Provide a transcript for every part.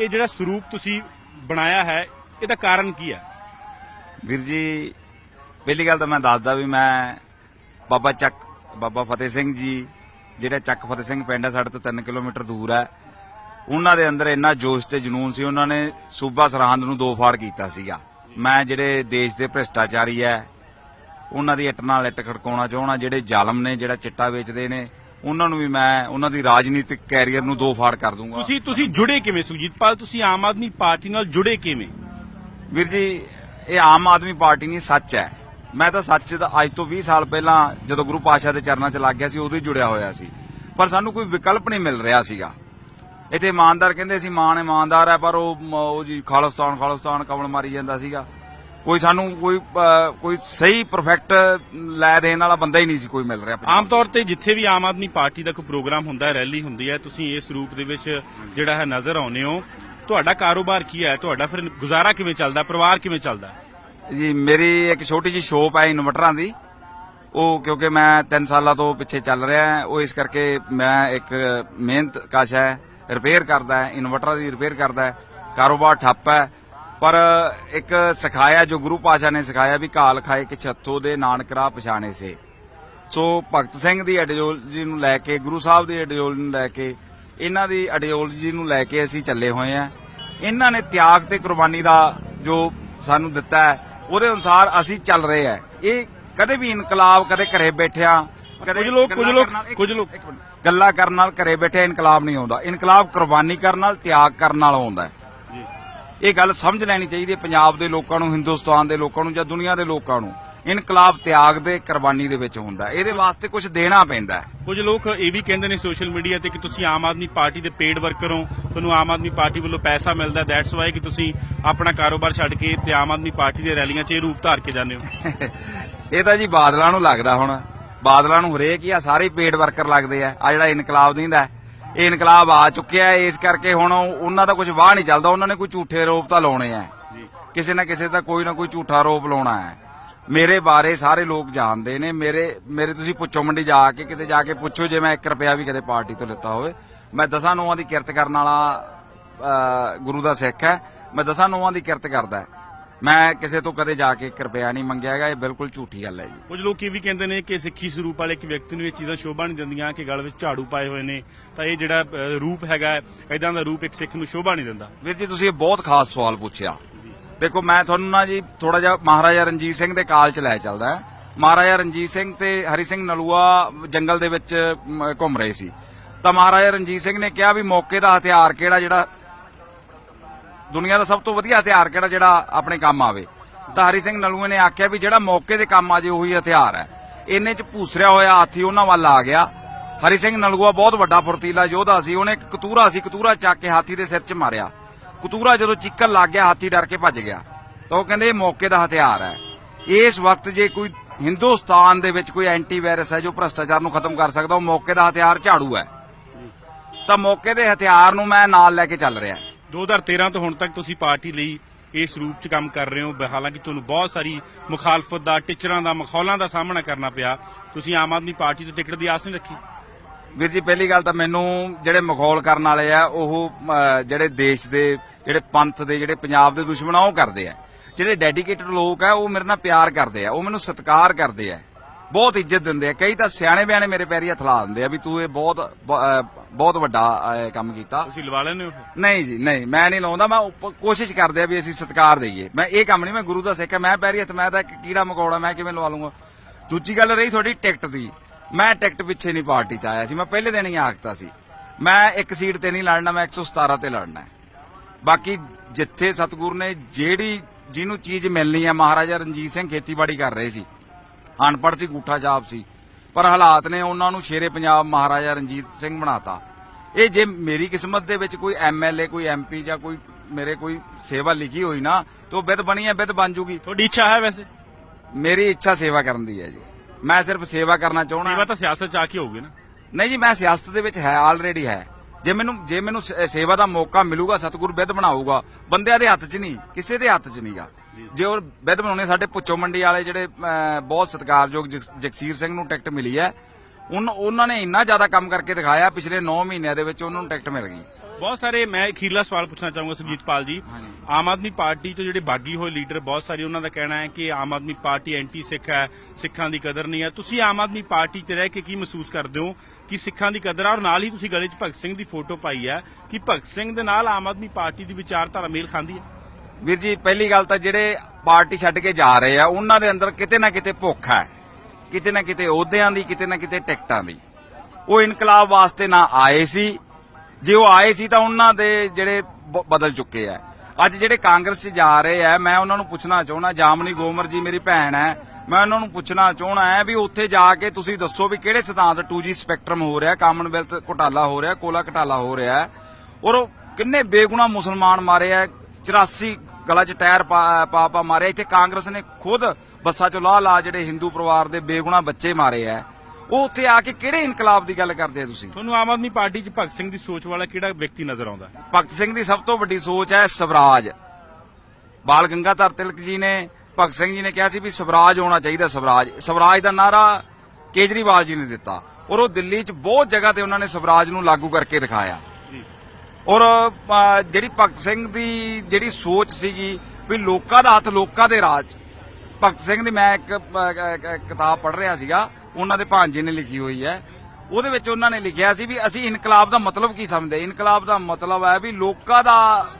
ਇਹ ਜਿਹੜਾ ਸਰੂਪ ਤੁਸੀਂ ਬਣਾਇਆ ਹੈ, ਇਹਦਾ ਕਾਰਨ ਕੀ ਹੈ? ਵੀਰ ਜੀ, ਪਹਿਲੀ ਗੱਲ ਤਾਂ ਮੈਂ ਦੱਸਦਾ ਵੀ ਮੈਂ ਬਾਬਾ ਚੱਕ, ਬਾਬਾ ਫਤਿਹ ਸਿੰਘ ਜੀ, ਜਿਹੜਾ ਚੱਕ ਫਤਿਹ ਸਿੰਘ ਪਿੰਡ ਹੈ, ਸਾਡੇ ਤੋਂ 3 ਕਿਲੋਮੀਟਰ ਦੂਰ ਹੈ। ਉਹਨਾਂ ਦੇ ਅੰਦਰ ਇੰਨਾ ਜੋਸ਼ ਤੇ ਜਨੂਨ ਸੀ, ਉਹਨਾਂ ਨੇ ਸੂਬਾ ਸਰਹੰਦ ਨੂੰ ਦੋ ਫਾੜ ਕੀਤਾ ਸੀਗਾ। ਮੈਂ ਜਿਹੜੇ ਦੇਸ਼ ਦੇ ਭ੍ਰਿਸ਼ਟਾਚਾਰੀ ਹੈ, ਉਹਨਾਂ ਦੀ ਇੱਟ ਨਾਲ ਇੱਟ ਖੜਕਾਉਣਾ ਚਾਹਣਾ ਜਿਹੜੇ ਜ਼ਾਲਮ ਨੇ, ਜਿਹੜਾ ਚਿੱਟਾ ਵੇਚਦੇ ਨੇ ਉਹਨਾਂ ਨੂੰ ਵੀ ਮੈਂ ਉਹਨਾਂ ਦੀ ਰਾਜਨੀਤਿਕ ਕੈਰੀਅਰ ਨੂੰ ਦੋ ਫਾੜ ਕਰ ਦੂੰਗਾ। ਤੁਸੀਂ ਤੁਸੀਂ ਜੁੜੇ ਕਿਵੇਂ ਸੁਖਜੀਤ ਪਾਲ? ਤੁਸੀਂ ਆਮ ਆਦਮੀ ਪਾਰਟੀ ਨਾਲ ਜੁੜੇ ਕਿਵੇਂ? ਵੀਰ ਜੀ ਇਹ ਆਮ ਆਦਮੀ ਪਾਰਟੀ ਨਹੀਂ ਸੱਚ ਹੈ। ਮੈਂ ਤਾਂ ਸੱਚ ਦਾ ਅੱਜ ਤੋਂ 20 ਸਾਲ ਪਹਿਲਾਂ ਜਦੋਂ ਗੁਰੂ ਪਾਸ਼ਾ ਦੇ ਚਰਨਾਂ 'ਚ ਲੱਗ ਗਿਆ ਸੀ ਉਦੋਂ ਹੀ ਜੁੜਿਆ ਹੋਇਆ ਸੀ। ਪਰ ਸਾਨੂੰ ਕੋਈ ਵਿਕਲਪ ਨਹੀਂ ਮਿਲ ਰਿਹਾ ਸੀਗਾ। ਇੱਥੇ ਇਮਾਨਦਾਰ ਕਹਿੰਦੇ ਸੀ ਮਾਨ ਇਮਾਨਦਾਰ ਹੈ ਪਰ ਉਹ ਉਹ ਜੀ ਖਾਲਿਸਤਾਨ ਖਾਲਿਸਤਾਨ ਕਮਲ ਮਾਰੀ ਜਾਂਦਾ ਸੀਗਾ। ਕੋਈ ਸਾਨੂੰ ਕੋਈ ਅ, ਕੋਈ ਸਹੀ ਪਰਫੈਕਟ ਲੈ ਦੇਣ ਵਾਲਾ ਬੰਦਾ ਹੀ ਨਹੀਂ ਸੀ ਕੋਈ ਮਿਲ ਰਿਹਾ ਆਮ ਤੌਰ ਤੇ ਜਿੱਥੇ ਵੀ ਆਮ ਆਦਮੀ ਪਾਰਟੀ ਦਾ ਕੋਈ ਪ੍ਰੋਗਰਾਮ ਹੁੰਦਾ ਹੈ ਰੈਲੀ ਹੁੰਦੀ ਹੈ ਤੁਸੀਂ ਇਸ ਰੂਪ ਦੇ ਵਿੱਚ ਜਿਹੜਾ ਹੈ ਨਜ਼ਰ ਆਉਂਦੇ ਹੋ। ਤੁਹਾਡਾ ਕਾਰੋਬਾਰ ਕੀ ਹੈ? ਤੁਹਾਡਾ ਫਿਰ ਗੁਜ਼ਾਰਾ ਕਿਵੇਂ ਚੱਲਦਾ? ਪਰਿਵਾਰ ਕਿਵੇਂ ਚੱਲਦਾ? ਜੀ ਮੇਰੀ ਇੱਕ ਛੋਟੀ ਜਿਹੀ ਸ਼ੋਪ ਹੈ ਇਨਵਰਟਰਾਂ ਦੀ। ਉਹ ਕਿਉਂਕਿ ਮੈਂ 3 ਸਾਲਾਂ ਤੋਂ ਪਿੱਛੇ ਚੱਲ ਰਿਹਾ ਹਾਂ ਉਹ ਇਸ ਕਰਕੇ ਮੈਂ ਇੱਕ ਮਿਹਨਤ ਕਸ਼ ਹੈ ਰਿਪੇਅਰ ਕਰਦਾ ਹੈ ਇਨਵਰਟਰਾਂ ਦੀ ਰਿਪੇਅਰ ਕਰਦਾ ਹੈ। ਕਾਰੋਬਾਰ ਠੱਪ ਹੈ ਪਰ ਇੱਕ ਸਿਖਾਇਆ ਜੋ ਗੁਰੂ ਪਾਸ਼ਾ ਨੇ ਸਿਖਾਇਆ ਵੀ ਕਾਲ ਖਾਏ ਕਿ ਛੱਤੋ ਦੇ ਨਾਨਕ ਰਾਹ ਪਛਾਣੇ ਸੇ। ਸੋ ਭਗਤ ਸਿੰਘ ਦੀ ਆਈਡੀਓਲੋਜੀ ਨੂੰ ਲੈ ਕੇ ਗੁਰੂ ਸਾਹਿਬ ਦੀ ਆਈਡੀਓਲੋਜੀ ਨੂੰ ਲੈ ਕੇ ਇਹਨਾਂ ਦੀ ਆਈਡੀਓਲੋਜੀ ਨੂੰ ਲੈ ਕੇ ਅਸੀਂ ਚੱਲੇ ਹੋਏ ਆ ਇਹਨਾਂ ਨੇ ਤਿਆਗ ਤੇ ਕੁਰਬਾਨੀ ਦਾ ਜੋ ਸਾਨੂੰ ਦਿੱਤਾ ਹੈ ਉਹਦੇ ਅਨੁਸਾਰ ਅਸੀਂ ਚੱਲ ਰਹੇ ਆ ਇਹ ਕਦੇ ਵੀ ਇਨਕਲਾਬ ਕਦੇ ਘਰੇ ਬੈਠਿਆ ਕੁਝ ਲੋਕ- ਕੁਝ ਲੋਕ- ਕੁਝ ਲੋਕ-। ਗੱਲਾਂ ਕਰਨ ਨਾਲ ਘਰੇ ਬੈਠੇ ਇਨਕਲਾਬ ਨਹੀਂ ਆਉਂਦਾ। ਇਨਕਲਾਬ ਕੁਰਬਾਨੀ ਕਰਨ ਨਾਲ ਤਿਆਗ ਕਰਨ ਨਾਲ ਆਉਂਦਾ ਹੈ। ਇਹ ਗੱਲ ਸਮਝ ਲੈਣੀ ਚਾਹੀਦੀ ਹੈ ਪੰਜਾਬ ਦੇ ਲੋਕਾਂ ਨੂੰ ਹਿੰਦੁਸਤਾਨ ਦੇ ਲੋਕਾਂ ਨੂੰ ਜਾਂ ਦੁਨੀਆ ਦੇ ਲੋਕਾਂ ਨੂੰ। ਇਨਕਲਾਬ ਤਿਆਗ ਦੇ ਕੁਰਬਾਨੀ ਦੇ ਵਿੱਚ ਹੁੰਦਾ। ਇਹਦੇ ਵਾਸਤੇ ਕੁਝ ਦੇਣਾ ਪੈਂਦਾ ਹੈ। ਕੁਝ ਲੋਕ ਇਹ ਵੀ ਕਹਿੰਦੇ ਨੇ ਸੋਸ਼ਲ ਮੀਡੀਆ ਤੇ ਕਿ ਤੁਸੀਂ ਆਮ ਆਦਮੀ ਪਾਰਟੀ ਦੇ ਪੇਡ ਵਰਕਰ ਹੋ। ਤੁਹਾਨੂੰ ਆਮ ਆਦਮੀ ਪਾਰਟੀ ਵੱਲੋਂ ਪੈਸਾ ਮਿਲਦਾ ਦੈਟਸ ਵਾਈ ਕਿ ਤੁਸੀਂ ਆਪਣਾ ਕਾਰੋਬਾਰ ਛੱਡ ਕੇ ਤੇ ਆਮ ਆਦਮੀ ਪਾਰਟੀ ਦੇ ਰੈਲੀਆਂ 'ਚ ਇਹ ਰੂਪ ਧਾਰ ਕੇ ਜਾਂਦੇ ਹੋ। ਇਹ ਤਾਂ ਜੀ ਬਾਦਲਾਂ ਨੂੰ ਲੱਗਦਾ ਹੁਣ। ਬਾਦਲਾਂ ਨੂੰ ਹਰੇਕ ਹੀ ਆ ਸਾਰੇ ਪੇਡ ਵਰਕਰ ਲੱਗਦੇ ਆ। ਆ ਜਿਹੜਾ ਇਨਕਲਾਬ ਦਿੰਦਾ ਇਹ ਇਨਕਲਾਬ ਆ ਚੁੱਕਿਆ ਹੈ ਇਸ ਕਰਕੇ ਹੁਣ ਉਹਨਾਂ ਦਾ ਕੁਝ ਵਾਹ ਨਹੀਂ ਚੱਲਦਾ ਉਹਨਾਂ ਨੇ ਕੋਈ ਝੂਠੇ ਆਰੋਪ ਤਾਂ ਲਾਉਣੇ ਆ। ਕਿਸੇ ਨਾ ਕਿਸੇ ਦਾ ਕੋਈ ਨਾ ਕੋਈ ਝੂਠਾ ਆਰੋਪ ਲਾਉਣਾ ਹੈ। ਮੇਰੇ ਬਾਰੇ ਸਾਰੇ ਲੋਕ ਜਾਣਦੇ ਨੇ ਮੇਰੇ ਮੇਰੇ ਤੁਸੀਂ ਪੁੱਛੋ ਮੰਡੀ ਜਾ ਕੇ ਕਿਤੇ ਜਾ ਕੇ ਪੁੱਛੋ ਜੇ ਮੈਂ 1 ਰੁਪਿਆ ਵੀ ਕਦੇ ਪਾਰਟੀ ਤੋਂ ਲਿੱਤਾ ਹੋਵੇ। ਮੈਂ ਦਸਾਂ ਨੌਆਂ ਦੀ ਕਿਰਤ ਕਰਨ ਵਾਲਾ ਗੁਰੂ ਦਾ ਸਿੱਖ ਹੈ। ਮੈਂ ਦਸਾਂ ਨੌਆਂ ਦੀ ਕਿਰਤ ਕਰਦਾ ਹੈ। ਮੈਂ ਕਿਸੇ ਤੋਂ ਕਦੇ ਜਾ ਕੇ 1 ਰੁਪਿਆ ਨਹੀਂ ਮੰਗਿਆ ਹੈਗਾ ਇਹ ਬਿਲਕੁਲ ਝੂਠੀ ਗੱਲ ਹੈ ਜੀ। ਕੁਝ ਲੋਕ ਇਹ ਵੀ ਕਹਿੰਦੇ ਨੇ ਕਿ ਸਿੱਖੀ ਸਰੂਪ ਵਾਲੇ ਇੱਕ ਵਿਅਕਤੀ ਨੂੰ ਇਹ ਚੀਜ਼ਾਂ ਸ਼ੋਭਾ ਨਹੀਂ ਦਿੰਦੀਆਂ ਕਿ ਗਲ ਵਿੱਚ ਝਾੜੂ ਪਾਏ ਹੋਏ ਨੇ ਤਾਂ ਇਹ ਜਿਹੜਾ ਅ, ਰੂਪ ਹੈਗਾ ਐਦਾਂ ਦਾ ਰੂਪ ਇੱਕ ਸਿੱਖ ਨੂੰ ਸ਼ੋਭਾ ਨਹੀਂ ਦਿੰਦਾ। ਵੀਰ ਜੀ ਤੁਸੀਂ ਇਹ ਬਹੁਤ ਖਾਸ ਸਵਾਲ ਪੁੱਛਿਆ। ਦੇਖੋ ਮੈਂ ਤੁਹਾਨੂੰ ਨਾ ਜੀ ਥੋੜਾ ਜਿਹਾ ਮਹਾਰਾਜਾ ਰਣਜੀਤ ਸਿੰਘ ਦੇ ਕਾਲ ਚ ਲੈ ਚੱਲਦਾ ਮਹਾਰਾਜਾ ਰਣਜੀਤ ਸਿੰਘ ਤੇ ਹਰੀ ਸਿੰਘ ਨਲੂਆ ਜੰਗਲ ਦੇ ਵਿੱਚ ਮ, ਘੁੰਮ ਰਹੇ ਸੀ। ਤਾਂ ਮਹਾਰਾਜਾ ਰਣਜੀਤ ਸਿੰਘ ਨੇ ਕਿਹਾ ਵੀ ਮੌਕੇ ਦਾ ਹਥਿਆਰ ਕਿਹੜਾ ਜਿਹੜਾ ਦੁਨੀਆ ਦਾ ਸਭ ਤੋਂ ਵਧੀਆ ਹਥਿਆਰ ਕਿਹੜਾ ਜਿਹੜਾ ਆਪਣੇ ਕੰਮ ਆਵੇ? ਤਾਂ ਹਰੀ ਸਿੰਘ ਨਲੂਏ ਨੇ ਆਖਿਆ ਵੀ ਜਿਹੜਾ ਮੌਕੇ ਦੇ ਕੰਮ ਆ ਜੇ ਉਹੀ ਹਥਿਆਰ ਹੈ। ਇੰਨੇ ਚ ਭੂਸਰਿਆ ਹੋਇਆ ਹਾਥੀ ਉਹਨਾਂ ਵੱਲ ਆ ਗਿਆ। ਹਰੀ ਸਿੰਘ ਨਲੂਆ ਬਹੁਤ ਵੱਡਾ ਫੁਰਤੀਲਾ ਯੋਧਾ ਸੀ। ਉਹਨੇ ਇੱਕ ਕਤੂਰਾ ਸੀ, ਕਤੂਰਾ ਚੱਕ ਕੇ ਹਾਥੀ ਦੇ ਸਿਰ 'ਚ ਮਾਰਿਆ। ਕਤੂਰਾ ਜਦੋਂ ਚੀਕਣ ਲੱਗ ਗਿਆ, ਹਾਥੀ ਡਰ ਕੇ ਭੱਜ ਗਿਆ। ਤਾਂ ਉਹ ਕਹਿੰਦੇ ਇਹ ਮੌਕੇ ਦਾ ਹਥਿਆਰ ਹੈ। ਇਸ ਵਕਤ ਜੇ ਕੋਈ ਹਿੰਦੁਸਤਾਨ ਦੇ ਵਿੱਚ ਕੋਈ ਐਂਟੀ ਵਾਇਰਸ ਹੈ ਜੋ ਭ੍ਰਸ਼ਟਾਚਾਰ ਨੂੰ ਖਤਮ ਕਰ ਸਕਦਾ, ਉਹ ਮੌਕੇ ਦਾ ਹਥਿਆਰ ਝਾੜੂ ਹੈ। ਤਾਂ ਮੌਕੇ ਦੇ ਹਥਿਆਰ ਨੂੰ ਮੈਂ ਨਾਲ ਲੈ ਕੇ ਚੱਲ ਰਿਹਾ। 2013 ਤੋਂ ਹੁਣ ਤੱਕ ਤੁਸੀਂ ਪਾਰਟੀ ਲਈ ਇਸ ਰੂਪ 'ਚ ਕੰਮ ਕਰ ਰਹੇ ਹੋ। ਹਾਲਾਂਕਿ ਤੁਹਾਨੂੰ ਬਹੁਤ ਸਾਰੀ ਮੁਖਾਲਫਤ ਦਾ, ਟਿਚਰਾਂ ਦਾ, ਮਖੌਲਾਂ ਦਾ ਸਾਹਮਣਾ ਕਰਨਾ ਪਿਆ। ਤੁਸੀਂ ਆਮ ਆਦਮੀ ਪਾਰਟੀ ਤੋਂ ਟਿਕਟ ਦੀ ਆਸ ਨਹੀਂ ਰੱਖੀ? ਵੀਰ ਜੀ, ਪਹਿਲੀ ਗੱਲ ਤਾਂ ਮੈਨੂੰ ਜਿਹੜੇ ਮਖੌਲ ਕਰਨ ਵਾਲੇ ਆ, ਉਹ ਜਿਹੜੇ ਦੇਸ਼ ਦੇ, ਜਿਹੜੇ ਪੰਥ ਦੇ, ਜਿਹੜੇ ਪੰਜਾਬ ਦੇ ਦੁਸ਼ਮਣ ਆ, ਉਹ ਕਰਦੇ ਆ। ਜਿਹੜੇ ਡੈਡੀਕੇਟਡ ਲੋਕ ਆ, ਉਹ ਮੇਰੇ ਨਾਲ ਪਿਆਰ ਕਰਦੇ ਆ। ਉਹ ਮੈਨੂੰ ਸਤਿਕਾਰ ਕਰਦੇ ਆ। ਬਹੁਤ ਇੱਜ਼ਤ ਦਿੰਦੇ ਆ। ਕਈ ਤਾਂ ਸਿਆਣੇ ਬਿਆਣੇ ਮੇਰੇ ਪੈਰੀ ਹੱਥ ਲਾ ਦਿੰਦੇ ਆ ਵੀ ਤੂੰ ਇਹ ਬਹੁਤ ਬਹੁਤ ਵੱਡਾ ਕੰਮ ਕੀਤਾ। ਤੁਸੀਂ ਲਵਾ ਲੈਂਦੇ ਹੋ? ਨਹੀਂ ਜੀ ਨਹੀਂ ਮੈਂ ਨਹੀਂ ਲਾਉਂਦਾ। ਮੈਂ ਕੋਸ਼ਿਸ਼ ਕਰਦੇ ਆ ਵੀ ਅਸੀਂ ਸਤਿਕਾਰ ਦਈਏ। ਮੈਂ ਇਹ ਕੰਮ ਨਹੀਂ ਮੈਂ ਗੁਰੂ ਦਾ ਸਿੱਖ ਆ। ਮੈਂ ਪੈਰੀ ਹੱਥ ਮੈਂ ਤਾਂ ਇੱਕ ਕੀੜਾ ਮਕੌੜਾ ਮੈਂ ਕਿਵੇਂ ਲਵਾ ਲੂੰਗਾ ਦੂਜੀ ਗੱਲ ਰਹੀ ਤੁਹਾਡੀ ਟਿਕਟ ਦੀ। ਮੈਂ ਟਿਕਟ ਪਿੱਛੇ ਨਹੀਂ ਪਾਰਟੀ ਚ ਆਇਆ ਸੀ। ਮੈਂ ਪਹਿਲੇ ਦਿਨ ਹੀ ਆਖਤਾ ਸੀ। ਮੈਂ ਇੱਕ ਸੀਟ ਤੇ ਨਹੀਂ ਲੜਨਾ ਮੈਂ 117 ਤੇ ਲੜਨਾ ਬਾਕੀ ਜਿੱਥੇ ਸਤਿਗੁਰ ਨੇ ਜਿਹੜੀ ਜਿਹਨੂੰ ਚੀਜ਼ ਮਿਲਣੀ ਹੈ ਮਹਾਰਾਜਾ ਰਣਜੀਤ ਸਿੰਘ ਖੇਤੀਬਾੜੀ ਕਰ ਰਹੇ ਸੀ ਅਨਪੜ੍ਹ ਸੀ ਗੂਠਾ ਛਾਪ ਸੀ। ਪਰ ਹਾਲਾਤ ਨੇ ਉਹਨਾਂ ਨੂੰ ਸ਼ੇਰੇ ਪੰਜਾਬ ਮਹਾਰਾਜਾ ਰਣਜੀਤ ਸਿੰਘ ਬਣਾਤਾ। ਇਹ ਜੇ ਮੇਰੀ ਕਿਸਮਤ ਦੇ ਵਿੱਚ ਕੋਈ ਐਮਐਲਏ ਕੋਈ ਐਮਪੀ ਜਾਂ ਕੋਈ ਮੇਰੇ ਕੋਈ ਸੇਵਾ ਲਿਖੀ ਹੋਈ ਨਾ ਤਾਂ ਬਿੱਦ ਬਣੀ ਹੈ ਬਿੱਦ ਬਣ ਜੂਗੀ। ਤੁਹਾਡੀ ਇੱਛਾ ਹੈ ਵੈਸੇ? ਮੇਰੀ ਇੱਛਾ ਸੇਵਾ ਕਰਨ ਦੀ ਹੈ ਜੀ। ਮੈਂ ਸਿਰਫ ਸੇਵਾ ਕਰਨਾ ਚਾਹੁੰਦਾ। ਸੇਵਾ ਤਾਂ ਸਿਆਸਤ 'ਚ ਆ ਕੇ ਹੋਊਗੀ ਨਾ। ਨਹੀਂ ਜੀ ਮੈਂ ਸਿਆਸਤ ਦੇ ਵਿੱਚ ਹੈ ਆਲਰੇਡੀ ਹੈ। ਜੇ ਮੈਨੂੰ ਜੇ ਮੈਨੂੰ ਸੇਵਾ ਦਾ ਮੌਕਾ ਮਿਲੂਗਾ ਸਤਿਗੁਰ ਬਿੱਦ ਬਣਾਊਗਾ ਬੰਦਿਆਂ ਦੇ ਹੱਥ 'ਚ ਨਹੀਂ ਕਿਸੇ ਦੇ ਹੱਥ 'ਚ ਨਹੀਂਗਾ ਜੇ ਉਹ ਬਿੱਦ ਬਣਾਉਣੇ ਸਾਡੇ ਪੁੱਚੋ ਮੰਡੀ ਵਾਲੇ ਜਿਹੜੇ ਬਹੁਤ ਸਤਿਕਾਰਯੋਗ ਜਗ- ਜਗਸੀਰ ਸਿੰਘ ਨੂੰ ਟਿਕਟ ਮਿਲੀ ਹੈ। ਉਹਨਾਂ ਨੇ ਇੰਨਾ ਜ਼ਿਆਦਾ ਕੰਮ ਕਰਕੇ ਦਿਖਾਇਆ ਪਿਛਲੇ 9 ਮਹੀਨਿਆਂ ਦੇ ਵਿੱਚ ਉਹਨਾਂ ਨੂੰ ਟਿਕਟ ਮਿਲ ਗਈ। ਬਹੁਤ ਸਾਰੇ ਮੈਂ ਅਖੀਰਲਾ ਸਵਾਲ ਪੁੱਛਣਾ ਚਾਹੂੰਗਾ ਸੁਰਜੀਤਪਾਲ ਜੀ। ਆਮ ਆਦਮੀ ਪਾਰਟੀ ਤੋਂ ਜਿਹੜੇ ਬਾਗੀ ਹੋਏ ਲੀਡਰ ਬਹੁਤ ਸਾਰੇ ਉਹਨਾਂ ਦਾ ਕਹਿਣਾ ਹੈ ਕਿ ਆਮ ਆਦਮੀ ਪਾਰਟੀ ਐਂਟੀ ਸਿੱਖ ਹੈ ਸਿੱਖਾਂ ਦੀ ਕਦਰ ਨਹੀਂ ਹੈ। ਤੁਸੀਂ ਆਮ ਆਦਮੀ ਪਾਰਟੀ 'ਚ ਰਹਿ ਕੇ ਕੀ ਮਹਿਸੂਸ ਕਰਦੇ ਹੋ ਕਿ ਸਿੱਖਾਂ ਦੀ ਕਦਰ ਆ? ਔਰ ਨਾਲ ਹੀ ਤੁਸੀਂ ਗਲੇ 'ਚ ਭਗਤ ਸਿੰਘ ਦੀ ਫੋਟੋ ਪਾਈ ਹੈ ਕਿ ਭਗਤ ਸਿੰਘ ਦੇ ਨਾਲ ਆਮ ਆਦਮੀ ਪਾਰਟੀ ਦੀ ਵਿਚਾਰਧਾਰਾ ਮੇਲ ਖਾਂਦੀ ਹੈ। ਵੀਰ ਜੀ, ਪਹਿਲੀ ਗੱਲ ਤਾਂ ਜਿਹੜੇ ਪਾਰਟੀ ਛੱਡ ਕੇ ਜਾ ਰਹੇ ਆ, ਉਹਨਾਂ ਦੇ ਅੰਦਰ ਕਿਤੇ ਨਾ ਕਿਤੇ ਭੁੱਖ ਹੈ। ਕਿਤੇ ਨਾ ਕਿਤੇ ਅਹੁਦਿਆਂ ਦੀ, ਕਿਤੇ ਨਾ ਕਿਤੇ ਟਿਕਟਾਂ ਦੀ। ਉਹ ਇਨਕਲਾਬ ਵਾਸਤੇ ਨਾ ਆਏ ਸੀ। ਜੇ ਉਹ ਆਏ ਸੀ ਤਾਂ ਉਹਨਾਂ ਦੇ ਜਿਹੜੇ ਬ- ਬਦਲ ਚੁੱਕੇ ਆ। ਅੱਜ ਜਿਹੜੇ ਕਾਂਗਰਸ 'ਚ ਜਾ ਰਹੇ ਆ, ਮੈਂ ਉਹਨਾਂ ਨੂੰ ਪੁੱਛਣਾ ਚਾਹੁੰਦਾ, ਜਾਮਨੀ ਗੋਮਰ ਜੀ ਮੇਰੀ ਭੈਣ ਹੈ, ਮੈਂ ਉਹਨਾਂ ਨੂੰ ਪੁੱਛਣਾ ਚਾਹਣਾ ਹੈ ਵੀ ਉੱਥੇ ਜਾ ਕੇ ਤੁਸੀਂ ਦੱਸੋ ਵੀ ਕਿਹੜੇ ਸਿਧਾਂਤ 2G ਸਪੈਕਟਰਮ ਹੋ ਰਿਹਾ, ਕਾਮਨਵੈਲਥ ਘੁਟਾਲਾ ਹੋ ਰਿਹਾ, ਕੋਲਾ ਘੁਟਾਲਾ ਹੋ ਰਿਹਾ। ਔਰ ਉਹ ਕਿੰਨੇ ਬੇਗੁਨਾਹ ਮੁਸਲਮਾਨ ਮਾਰੇ ਆ 84 ਗਲਾ 'ਚ ਟਾਇਰ ਪਾ ਪਾ ਪਾ ਮਾਰੇ ਇੱਥੇ ਕਾਂਗਰਸ ਨੇ ਖੁਦ ਬੱਸਾਂ 'ਚੋਂ ਲਾ ਲਾ ਜਿਹੜੇ ਹਿੰਦੂ ਪਰਿਵਾਰ ਦੇ ਬੇਗੁਨਾਹ ਬੱਚੇ ਮਾਰੇ ਆ ਉਹ ਉੱਥੇ ਆ ਕੇ ਕਿਹੜੇ ਇਨਕਲਾਬ ਦੀ ਗੱਲ ਕਰਦੇ ਆ ਤੁਸੀਂ? ਤੁਹਾਨੂੰ ਆਮ ਆਦਮੀ ਪਾਰਟੀ 'ਚ ਭਗਤ ਸਿੰਘ ਦੀ ਸੋਚ ਵਾਲਾ ਕਿਹੜਾ ਵਿਅਕਤੀ ਨਜ਼ਰ ਆਉਂਦਾ? ਭਗਤ ਸਿੰਘ ਦੀ ਸਭ ਤੋਂ ਵੱਡੀ ਸੋਚ ਹੈ ਸਵਰਾਜ। ਬਾਲ ਗੰਗਾਧਰ ਤਿਲਕ ਜੀ ਨੇ ਭਗਤ ਸਿੰਘ ਜੀ ਨੇ ਕਿਹਾ ਸੀ ਵੀ ਸਵਰਾਜ ਹੋਣਾ ਚਾਹੀਦਾ ਸਵਰਾਜ। ਸਵਰਾਜ ਦਾ ਨਾਰਾ ਕੇਜਰੀਵਾਲ ਜੀ ਨੇ ਦਿੱਤਾ। ਔਰ ਉਹ ਦਿੱਲੀ 'ਚ ਬਹੁਤ ਜਗ੍ਹਾ ਤੇ ਉਹਨਾਂ ਨੇ ਸਵਰਾਜ ਨੂੰ ਲਾਗੂ ਕਰਕੇ ਦਿਖਾਇਆ। ਔਰ ਜਿਹੜੀ ਭਗਤ ਸਿੰਘ ਦੀ ਜਿਹੜੀ ਸੋਚ ਸੀਗੀ ਵੀ ਲੋਕਾਂ ਦਾ ਹੱਥ ਲੋਕਾਂ ਦੇ ਰਾਜ। ਭਗਤ ਸਿੰਘ ਦੀ ਮੈਂ ਇੱਕ ਕਿਤਾਬ ਪੜ੍ਹ ਰਿਹਾ ਸੀਗਾ ਉਹਨਾਂ ਦੇ ਭਾਂਜੇ ਨੇ ਲਿਖੀ ਹੋਈ ਹੈ। ਉਹਦੇ ਵਿੱਚ ਉਹਨਾਂ ਨੇ ਲਿਖਿਆ ਸੀ ਵੀ ਅਸੀਂ ਇਨਕਲਾਬ ਦਾ ਮਤਲਬ ਕੀ ਸਮਝਦੇ? ਇਨਕਲਾਬ ਦਾ ਮਤਲਬ ਹੈ ਵੀ ਲੋਕਾਂ ਦਾ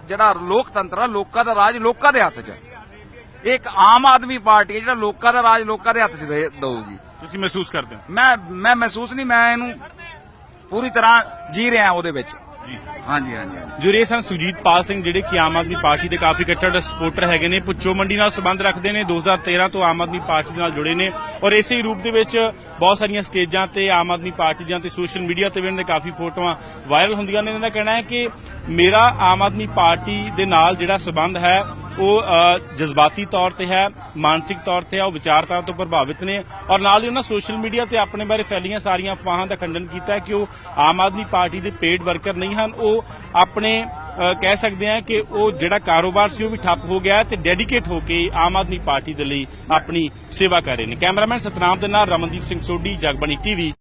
ਜਿਹੜਾ ਲੋਕਤੰਤਰ ਆ ਲੋਕਾਂ ਦਾ ਰਾਜ ਲੋਕਾਂ ਦੇ ਹੱਥ 'ਚ ਹੈ। ਇੱਕ ਆਮ ਆਦਮੀ ਪਾਰਟੀ ਹੈ ਜਿਹੜਾ ਲੋਕਾਂ ਦਾ ਰਾਜ ਲੋਕਾਂ ਦੇ ਹੱਥ 'ਚ ਦਊਗੀ। ਤੁਸੀਂ ਮਹਿਸੂਸ ਕਰਦੇ ਹੋ? ਮੈਂ ਮੈਂ ਮਹਿਸੂਸ ਨਹੀਂ ਮੈਂ ਇਹਨੂੰ ਪੂਰੀ ਤਰ੍ਹਾਂ ਜੀ ਰਿਹਾ ਉਹਦੇ ਵਿੱਚ। ਜੀ। ਹਾਂਜੀ ਹਾਂਜੀ ਹਾਂਜੀ। ਜੁਰੇ ਸਨ ਸੁਜੀਤਪਾਲ ਸਿੰਘ ਜਿਹੜੇ ਕਿ ਆਮ ਆਦਮੀ ਪਾਰਟੀ ਦੇ ਕਾਫੀ ਕੱਟੜ ਸਪੋਰਟਰ ਹੈਗੇ ਨੇ ਪੁੱਚੋ ਮੰਡੀ ਨਾਲ ਸੰਬੰਧ ਰੱਖਦੇ ਨੇ 2013 ਤੋਂ ਆਮ ਆਦਮੀ ਪਾਰਟੀ ਦੇ ਨਾਲ ਜੁੜੇ ਨੇ ਔਰ ਇਸੇ ਹੀ ਰੂਪ ਦੇ ਵਿੱਚ ਬਹੁਤ ਸਾਰੀਆਂ ਸਟੇਜਾਂ ਤੇ ਆਮ ਆਦਮੀ ਪਾਰਟੀ ਦੀਆਂ ਤੇ ਸੋਸ਼ਲ ਮੀਡੀਆ ਤੇ ਵੀ ਇਹਨਾਂ ਦੇ ਕਾਫੀ ਫੋਟੋਆਂ ਵਾਇਰਲ ਹੁੰਦੀਆਂ ਨੇ। ਇਹਨਾਂ ਦਾ ਕਹਿਣਾ ਹੈ ਕਿ ਮੇਰਾ ਆਮ ਆਦਮੀ ਪਾਰਟੀ ਦੇ ਨਾਲ ਜਿਹੜਾ ਸੰਬੰਧ ਹੈ ਉਹ ਅ, ਜਜ਼ਬਾਤੀ ਤੌਰ ਤੇ ਹੈ ਮਾਨਸਿਕ ਤੌਰ ਤੇ ਹੈ ਉਹ ਵਿਚਾਰਧਾਰਾ ਤੋਂ ਪ੍ਰਭਾਵਿਤ ਨੇ ਔਰ ਨਾਲ ਹੀ ਉਹਨਾਂ ਸੋਸ਼ਲ ਮੀਡੀਆ ਤੇ ਆਪਣੇ ਬਾਰੇ ਫੈਲੀਆਂ ਸਾਰੀਆਂ ਅਫਵਾਹਾਂ ਦਾ ਖੰਡਨ ਕੀਤਾ ਹੈ ਕਿ ਉਹ ਆਮ ਆਦਮੀ ਪਾਰਟੀ ਦੇ ਪੇਡ ਵਰਕਰ ਨਹੀਂ ਹਨ ਉਹ ਆਪਣੇ ਅ, ਕਹਿ ਸਕਦੇ ਆ ਕਿ ਉਹ ਜਿਹੜਾ ਕਾਰੋਬਾਰ ਸੀ ਉਹ ਵੀ ਠੱਪ ਹੋ ਗਿਆ ਤੇ ਡੈਡੀਕੇਟ ਹੋ ਕੇ ਆਮ ਆਦਮੀ ਪਾਰਟੀ ਦੇ ਲਈ ਆਪਣੀ ਸੇਵਾ ਕਰ ਰਹੇ ਨੇ। ਕੈਮਰਾਮੈਨ ਸਤਨਾਮ ਦੇ ਨਾਲ ਰਮਨਦੀਪ ਸਿੰਘ ਸੋਢੀ ਜਗਬਣੀ ਟੀਵੀ।